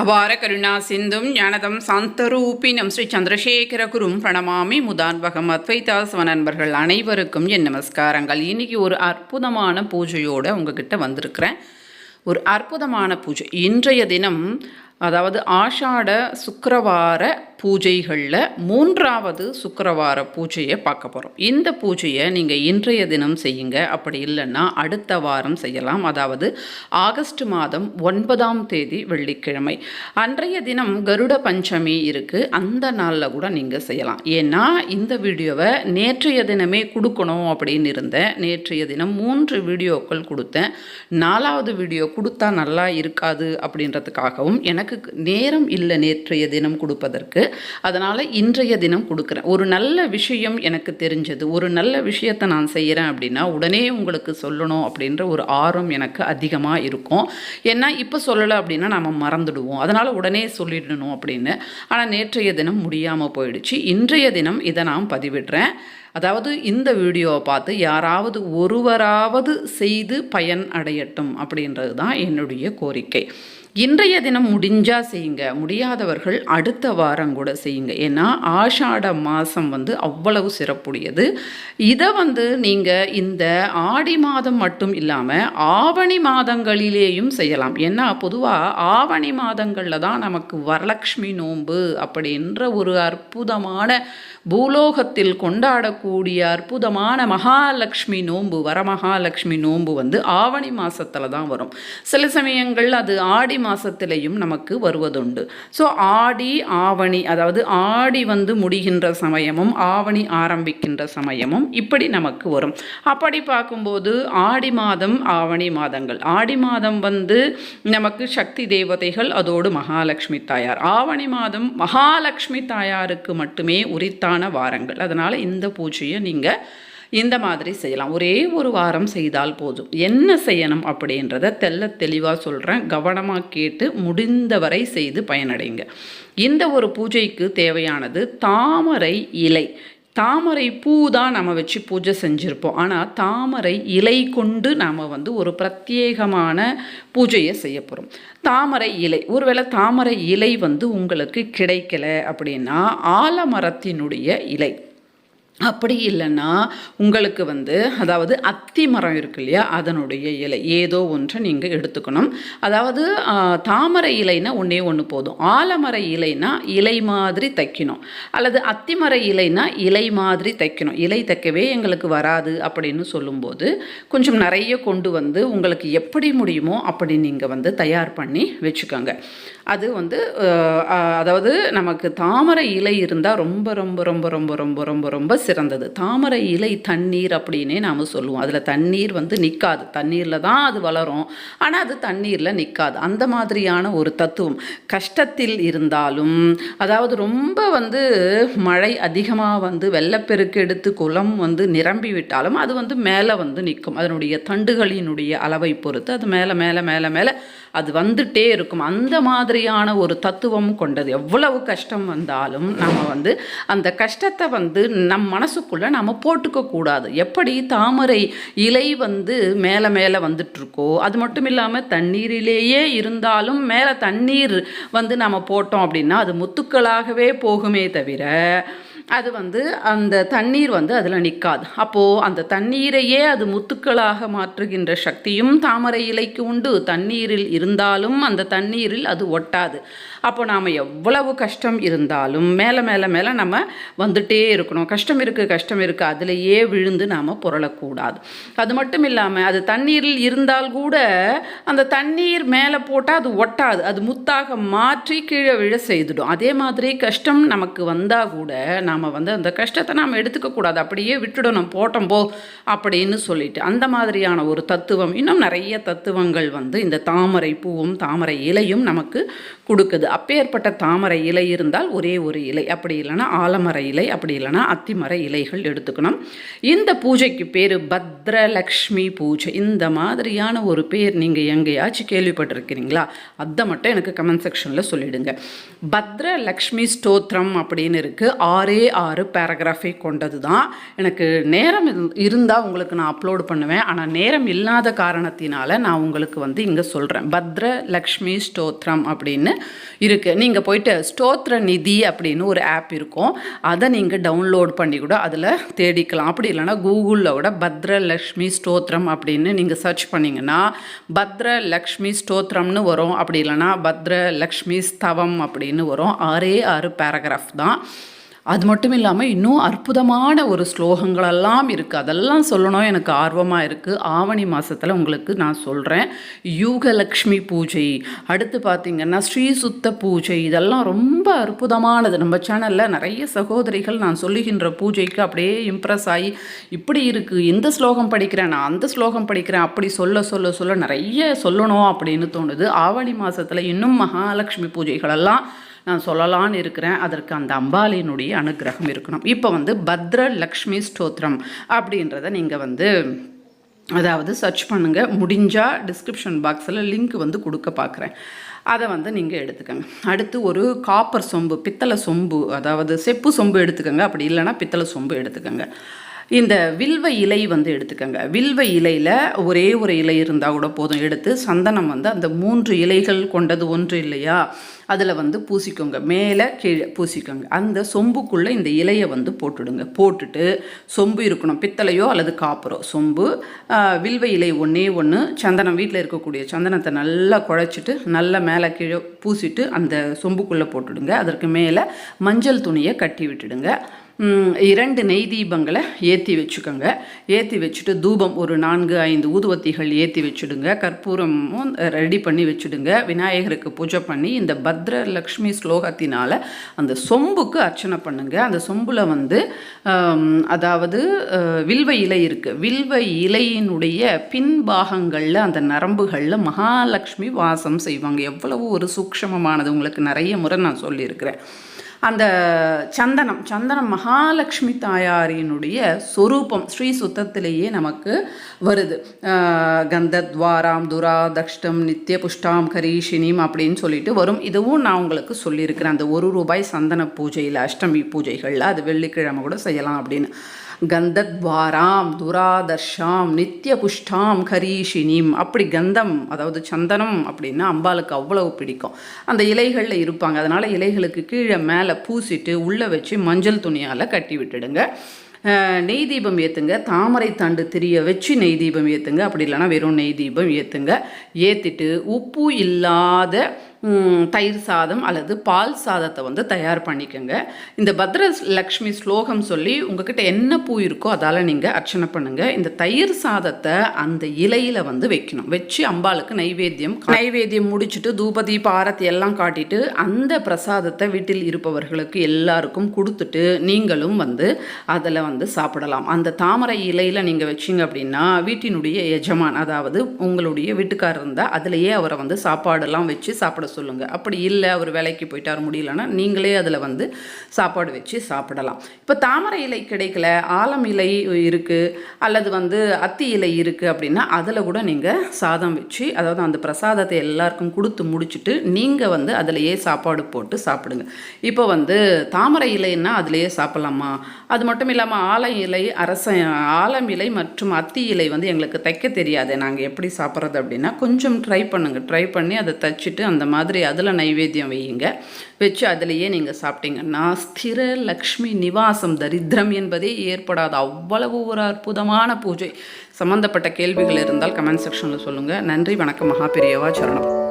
அபார கருணா சிந்தும் ஞானதம் சாந்தரூபினம் ஸ்ரீ சந்திரசேகர குரும் பிரணமாமி முதான்பகம் அத்வைதாசவ நண்பர்கள் அனைவருக்கும் என் நமஸ்காரங்கள். இன்றைக்கி ஒரு அற்புதமான பூஜையோடு உங்ககிட்ட வந்திருக்கிறேன். ஒரு அற்புதமான பூஜை. இன்றைய தினம் அதாவது ஆஷாட சுக்கரவார பூஜைகளில் மூன்றாவது சுக்கரவார பூஜையை பார்க்க போகிறோம் இந்த பூஜையை நீங்கள் இன்றைய தினம் செய்யுங்க. அப்படி இல்லைன்னா அடுத்த வாரம் செய்யலாம். அதாவது ஆகஸ்ட் மாதம் ஒன்பதாம் தேதி வெள்ளிக்கிழமை. அன்றைய தினம் கருட பஞ்சமி இருக்குது அந்த நாளில் கூட நீங்கள் செய்யலாம். ஏன்னா இந்த வீடியோவை நேற்றைய தினமே கொடுக்கணும் அப்படின்னு இருந்தேன். நேற்றைய தினம் மூன்று வீடியோக்கள் கொடுத்தேன். நாலாவது வீடியோ கொடுத்தா நல்லா இருக்காது அப்படின்றதுக்காகவும் எனக்கு நேரம் இல்லை நேற்றைய தினம் கொடுப்பதற்கு அதனால் இன்றைய தினம் கொடுக்குறேன். ஒரு நல்ல விஷயம் எனக்கு தெரிஞ்சது. ஒரு நல்ல விஷயத்தை நான் செய்கிறேன் அப்படின்னா உடனே உங்களுக்கு சொல்லணும் அப்படின்ற ஒரு ஆர்வம் எனக்கு அதிகமாக இருக்கும். ஏன்னா இப்போ சொல்லலை அப்படின்னா நம்ம மறந்துடுவோம். அதனால் உடனே சொல்லிடணும் அப்படின்னு. ஆனால் நேற்றைய தினம் முடியாமல் போயிடுச்சு. இன்றைய தினம் இதை நான் பதிவிடுறேன். அதாவது இந்த வீடியோவை பார்த்து யாராவது ஒருவராவது செய்து பயன் அடையட்டும் அப்படின்றது தான் என்னுடைய கோரிக்கை. இன்றைய தினம் முடிஞ்சால் செய்யுங்க. முடியாதவர்கள் அடுத்த வாரம் கூட செய்யுங்க. ஏன்னா ஆஷாட மாதம் வந்து அவ்வளவு சிறப்புடையது. இதை வந்து நீங்கள் இந்த ஆடி மாதம் மட்டும் இல்லாமல் ஆவணி மாதங்களிலேயும் செய்யலாம். ஏன்னா பொதுவாக ஆவணி மாதங்களில் தான் நமக்கு வரலக்ஷ்மி நோன்பு அப்படின்ற ஒரு அற்புதமான பூலோகத்தில் கொண்டாடக்கூடிய அற்புதமான மகாலட்சுமி நோன்பு வரமகாலட்சுமி நோன்பு வந்து ஆவணி மாதத்தில் தான் வரும். சில சமயங்கள் அது ஆடி மாதத்திலையும் நமக்கு வருவதுண்டு. ஸோ ஆடி ஆவணி அதாவது ஆடி வந்து முடிகின்ற சமயமும் ஆவணி ஆரம்பிக்கின்ற சமயமும் இப்படி நமக்கு வரும். அப்படி பார்க்கும்போது ஆடி மாதம் ஆவணி மாதங்கள். ஆடி மாதம் வந்து நமக்கு சக்தி தேவதைகள் அதோடு மகாலட்சுமி தாயார். ஆவணி மாதம் மகாலட்சுமி தாயாருக்கு மட்டுமே உரித்தான வாரங்கள். அதனால் இந்த பூஜையை நீங்கள் இந்த மாதிரி செய்யலாம். ஒரே ஒரு வாரம் செய்தால் போதும். என்ன செய்யணும் அப்படின்றத தெல்ல தெளிவாக சொல்கிறேன் கவனமாக கேட்டு முடிந்தவரை செய்து பயனடைங்க. இந்த ஒரு பூஜைக்கு தேவையானது தாமரை இலை. தாமரை பூ தான் நம்ம வச்சு பூஜை செஞ்சுருப்போம். ஆனால் தாமரை இலை கொண்டு நாம் வந்து ஒரு பிரத்யேகமான பூஜையை செய்ய போகிறோம் தாமரை இலை ஒருவேளை தாமரை இலை வந்து உங்களுக்கு கிடைக்கல அப்படின்னா ஆலமரத்தினுடைய இலை. அப்படி இல்லைன்னா உங்களுக்கு வந்து அதாவது அத்தி மரம் இருக்கு இல்லையா அதனுடைய இலை ஏதோ ஒன்றை நீங்கள் எடுத்துக்கணும். அதாவது தாமரை இலைனா ஒன்றே ஒன்று போதும். ஆலமர இலைனா இலை மாதிரி தைக்கணும். அல்லது அத்திமர இலைனா இலை மாதிரி தைக்கணும். இலை தைக்கவே எங்களுக்கு வராது அப்படின்னு சொல்லும்போது கொஞ்சம் நிறைய கொண்டு வந்து உங்களுக்கு எப்படி முடியுமோ அப்படி நீங்கள் வந்து தயார் பண்ணி வச்சுக்கோங்க. அது வந்து அதாவது நமக்கு தாமரை இலை இருந்தால் ரொம்ப ரொம்ப ரொம்ப ரொம்ப ரொம்ப ரொம்ப ரொம்ப சிறந்தது. தாமரை இலை தண்ணீர் அப்படின்னே நாம் சொல்லுவோம். அதில் தண்ணீர் வந்து நிற்காது தண்ணீரில் தான் அது வளரும். ஆனால் அது தண்ணீரில் நிற்காது அந்த மாதிரியான ஒரு தத்துவம். கஷ்டத்தில் இருந்தாலும் அதாவது ரொம்ப வந்து மழை அதிகமாக வந்து வெள்ளப்பெருக்கு எடுத்து குளம் வந்து நிரம்பி விட்டாலும் அது வந்து மேலே வந்து நிற்கும். அதனுடைய தண்டுகளினுடைய அளவை பொறுத்து அது மேலே மேலே மேலே மேலே அது வந்துட்டே இருக்கும். அந்த மாதிரி மாதிரியான ஒரு தத்துவம் கொண்டது. எவ்வளவு கஷ்டம் வந்தாலும் நம்ம வந்து அந்த கஷ்டத்தை வந்து நம் மனசுக்குள்ளே நம்ம போட்டுக்க கூடாது. எப்படி தாமரை இலை வந்து மேலே மேலே வந்துட்டுருக்கோ அது மட்டும் இல்லாமல் தண்ணீரிலேயே இருந்தாலும் மேலே தண்ணீர் வந்து நம்ம போட்டோம் அப்படின்னா அது முத்துக்களாகவே போகுமே தவிர அது வந்து அந்த தண்ணீர் வந்து அதில் நிற்காது அப்போது அந்த தண்ணீரையே அது முத்துக்களாக மாற்றுகின்ற சக்தியும் தாமரை இலைக்கு உண்டு. தண்ணீரில் இருந்தாலும் அந்த தண்ணீரில் அது ஒட்டாது. அப்போ நாம் எவ்வளவு கஷ்டம் இருந்தாலும் மேலே மேலே மேலே நம்ம வந்துட்டே இருக்கணும். கஷ்டம் இருக்குது கஷ்டம் இருக்குது அதிலேயே விழுந்து நாம் புரளக்கூடாது. அது மட்டும் இல்லாமல் அது தண்ணீரில் இருந்தால் கூட அந்த தண்ணீர் மேலே போட்டால் அது ஒட்டாது. அது முத்தாக மாற்றி கீழே விழ செய்துடும். அதே மாதிரி கஷ்டம் நமக்கு வந்தால் கூட நாம் வந்து அந்த கஷ்டத்தை நாம் எடுத்துக்கக்கூடாது அப்படியே விட்டுடணும் போட்டோம் போ அப்படின்னு சொல்லிட்டு அந்த மாதிரியான ஒரு தத்துவம் இன்னும் நிறைய தத்துவங்கள் வந்து இந்த தாமரை பூவும் தாமரை இலையும் நமக்கு கொடுக்குது. அப்பேற்பட்ட தாமரை இலை இருந்தால் ஒரே ஒரு இலை. அப்படி இல்லைன்னா ஆலமர இலை அப்படி இல்லைன்னா அத்திமர இலைகள் எடுத்துக்கணும். இந்த பூஜைக்கு பேர் பத்ரலக்ஷ்மி பூஜை. இந்த மாதிரியான ஒரு பேர் நீங்கள் எங்கேயாச்சும் கேள்விப்பட்டிருக்கிறீங்களா? அதை மட்டும் எனக்கு கமெண்ட் செக்ஷனில் சொல்லிடுங்க. பத்ரலக்ஷ்மி ஸ்தோத்திரம் அப்படின்னு இருக்குது ஆறே ஆறு பேராகிராஃபை கொண்டது தான் எனக்கு நேரம் இருந்தால் உங்களுக்கு நான் அப்லோடு பண்ணுவேன். ஆனால் நேரம் இல்லாத காரணத்தினால நான் உங்களுக்கு வந்து இங்கே சொல்கிறேன் பத்ர லக்ஷ்மி ஸ்தோத்ரம் அப்படின்னு இருக்குது நீங்கள் போயிட்டு ஸ்தோத்ர நிதி அப்படின்னு ஒரு ஆப் இருக்கும். அதை நீங்கள் டவுன்லோட் பண்ணி கூட அதில் தேடிக்கலாம். அப்படி இல்லைன்னா கூகுளில் கூட பத்ர லக்ஷ்மி ஸ்தோத்ரம் அப்படின்னு நீங்கள் சர்ச் பண்ணிங்கன்னா பத்ர லக்ஷ்மி ஸ்தோத்ரம்னு வரும். அப்படி இல்லைன்னா பத்ர லக்ஷ்மி ஸ்தவம் அப்படின்னு வரும். ஆறே ஆறு பேராகிராஃப் தான். அது மட்டும் இல்லாமல் இன்னும் அற்புதமான ஒரு ஸ்லோகங்களெல்லாம் இருக்குது அதெல்லாம் சொல்லணும். எனக்கு ஆர்வமாக இருக்குது ஆவணி மாதத்தில் உங்களுக்கு நான் சொல்கிறேன் யூகலக்ஷ்மி பூஜை. அடுத்து பார்த்திங்கன்னா ஸ்ரீ சுத்த பூஜை. இதெல்லாம் ரொம்ப அற்புதமானது. நம்ம சேனலில் நிறைய சகோதரிகள் நான் சொல்லுகின்ற பூஜைக்கு அப்படியே இம்ப்ரெஸ் ஆகி இப்படி இருக்குது இந்த ஸ்லோகம் படிக்கிறேன்? நான் அந்த ஸ்லோகம் படிக்கிறேன். அப்படி சொல்ல சொல்ல சொல்ல நிறைய சொல்லணும் அப்படின்னு தோணுது. ஆவணி மாதத்தில் இன்னும் மகாலட்சுமி பூஜைகளெல்லாம் நான் சொல்லலான்னு இருக்கிறேன். அதற்கு அந்த அம்பாலினுடைய அனுகிரகம் இருக்கணும். இப்போ வந்து பத்ர லக்ஷ்மி ஸ்தோத்திரம் அப்படின்றத நீங்கள் வந்து அதாவது சர்ச் பண்ணுங்கள் முடிஞ்சால் டிஸ்கிரிப்ஷன் பாக்ஸில் லிங்க் வந்து கொடுக்க பார்க்குறேன் அதை வந்து நீங்கள் எடுத்துக்கோங்க. அடுத்து ஒரு காப்பர் சொம்பு பித்தளை சொம்பு அதாவது செப்பு சொம்பு எடுத்துக்கோங்க. அப்படி இல்லைன்னா பித்தளை சொம்பு எடுத்துக்கோங்க. இந்த வில்வ இலை வந்து எடுத்துக்கோங்க. வில்வ இலையில் ஒரே ஒரு இலை இருந்தால் கூட போதும். எடுத்து சந்தனம் வந்து அந்த மூன்று இலைகள் கொண்டது ஒன்று இல்லையா? அதில் வந்து பூசிக்கோங்க. மேலே கீழே பூசிக்கோங்க. அந்த சொம்புக்குள்ளே இந்த இலையை வந்து போட்டுடுங்க. போட்டுட்டு சொம்பு இருக்கணும். பித்தளையோ அல்லது காப்பரோ. சொம்பு வில்வ இலை ஒன்றே ஒன்று சந்தனம் வீட்டில் இருக்கக்கூடிய சந்தனத்தை நல்லா குழைச்சிட்டு நல்லா மேலே கீழே பூசிட்டு அந்த சொம்புக்குள்ளே போட்டுடுங்க. அதற்கு மேலே மஞ்சள் துணியை கட்டி விட்டுடுங்க. இரண்டு நெய் தீபங்களை ஏற்றி வச்சுக்கோங்க. ஏற்றி வச்சுட்டு தூபம் ஒரு நான்கு ஐந்து ஊதுவத்திகள் ஏற்றி வச்சுடுங்க. கற்பூரமும் ரெடி பண்ணி வச்சுடுங்க. விநாயகருக்கு பூஜை பண்ணி இந்த பத்ர லக்ஷ்மி ஸ்லோகத்தினால் அந்த சொம்புக்கு அர்ச்சனை பண்ணுங்கள் அந்த சொம்பில் வந்து அதாவது வில்வ இலை இருக்குது வில்வ இலையினுடைய பின்பாகங்களில் அந்த நரம்புகளில் மகாலட்சுமி வாசம் செய்வாங்க. எவ்வளவு ஒரு சூக்ஷமமானது. உங்களுக்கு நிறைய முறை நான் சொல்லியிருக்கிறேன். அந்த சந்தனம் சந்தனம் மகாலட்சுமி தாயாரினுடைய சொரூபம் ஸ்ரீ சுத்தத்திலேயே நமக்கு வருது. கந்தத்வாராம் துரா தக்ஷ்டம் நித்திய புஷ்டாம் கரீஷினிம் அப்படின்னு சொல்லிட்டு வரும். இதுவும் நான் உங்களுக்கு சொல்லியிருக்கிறேன். அந்த ஒரு ரூபாய் சந்தன பூஜையில் அஷ்டமி பூஜைகளில் அது வெள்ளிக்கிழமை கூட செய்யலாம் அப்படின்னு. கந்தத்வாராம் துராதர்ஷாம் நித்திய புஷ்டாம் கரீஷினிம் அப்படி கந்தம் அதாவது சந்தனம் அப்படின்னா அம்பாளுக்கு அவ்வளவு பிடிக்கும். அந்த இலைகளில் இருப்பாங்க. அதனால் இலைகளுக்கு கீழே மேலே பூசிட்டு உள்ளே வச்சு மஞ்சள் துணியால் கட்டி விட்டுடுங்க. நெய் தீபம் ஏற்றுங்க தாமரை தண்டு திரிய வச்சு நெய் தீபம் ஏற்றுங்க அப்படி இல்லைனா வெறும் நெய் தீபம் ஏற்றுங்க ஏற்றிட்டு உப்பு இல்லாத தயிர் சாதம் அல்லது பால் சாதத்தை வந்து தயார் பண்ணிக்கோங்க. இந்த பத்ர லக்ஷ்மி ஸ்லோகம் சொல்லி உங்ககிட்ட என்ன பூ இருக்கோ அதால் நீங்கள் அர்ச்சனை பண்ணுங்கள் இந்த தயிர் சாதத்தை அந்த இலையில் வந்து வைக்கணும். வச்சு அம்பாளுக்கு நைவேத்தியம் நைவேத்தியம் முடிச்சுட்டு தூபதி பாரத்தி எல்லாம் காட்டிட்டு அந்த பிரசாதத்தை வீட்டில் இருப்பவர்களுக்கு எல்லாருக்கும் கொடுத்துட்டு நீங்களும் வந்து அதில் வந்து சாப்பிடலாம். அந்த தாமரை இலையில் நீங்கள் வச்சிங்க அப்படின்னா வீட்டினுடைய எஜமான் அதாவது உங்களுடைய வீட்டுக்காரர் இருந்தால் அதிலேயே அவரை வந்து சாப்பாடெல்லாம் வச்சு சாப்பிட சொல்லுங்கள் அப்படி இல்லை அவர் வேலைக்கு போயிட்டார் முடியலன்னா நீங்களே அதில் வந்து சாப்பாடு வச்சு சாப்பிடலாம். இப்போ தாமரை இலை கிடைக்கல ஆலம் இலை இருக்குது அல்லது வந்து அத்தி இலை இருக்குது அப்படின்னா அதில் கூட நீங்கள் சாதம் வச்சு அதாவது அந்த பிரசாதத்தை எல்லாருக்கும் கொடுத்து முடிச்சுட்டு நீங்கள் வந்து அதிலையே சாப்பாடு போட்டு சாப்பிடுங்க. இப்போ வந்து தாமரை இலைன்னா அதிலையே சாப்பிட்லாமா? அது மட்டும் இல்லாமல் ஆலம் இலை அரச ஆலம் இலை மற்றும் அத்தி இலை வந்து எங்களுக்கு தைக்க தெரியாது நாங்கள் எப்படி சாப்பிட்றது அப்படின்னா கொஞ்சம் ட்ரை பண்ணுங்கள் ட்ரை பண்ணி அதை தைச்சிட்டு அந்த மாதிரி மாதிரி அதில் நைவேத்தியம் வையுங்க. வச்சு அதுலேயே நீங்கள் சாப்பிட்டீங்கன்னா ஸ்திர லக்ஷ்மி நிவாசம் தரித்திரம் என்பதே ஏற்படாது. அவ்வளவு ஒரு அற்புதமான பூஜை. சம்மந்தப்பட்ட கேள்விகள் இருந்தால் கமெண்ட் செக்ஷனில் சொல்லுங்கள் நன்றி வணக்கம் மகாபெரியவா சரணம்.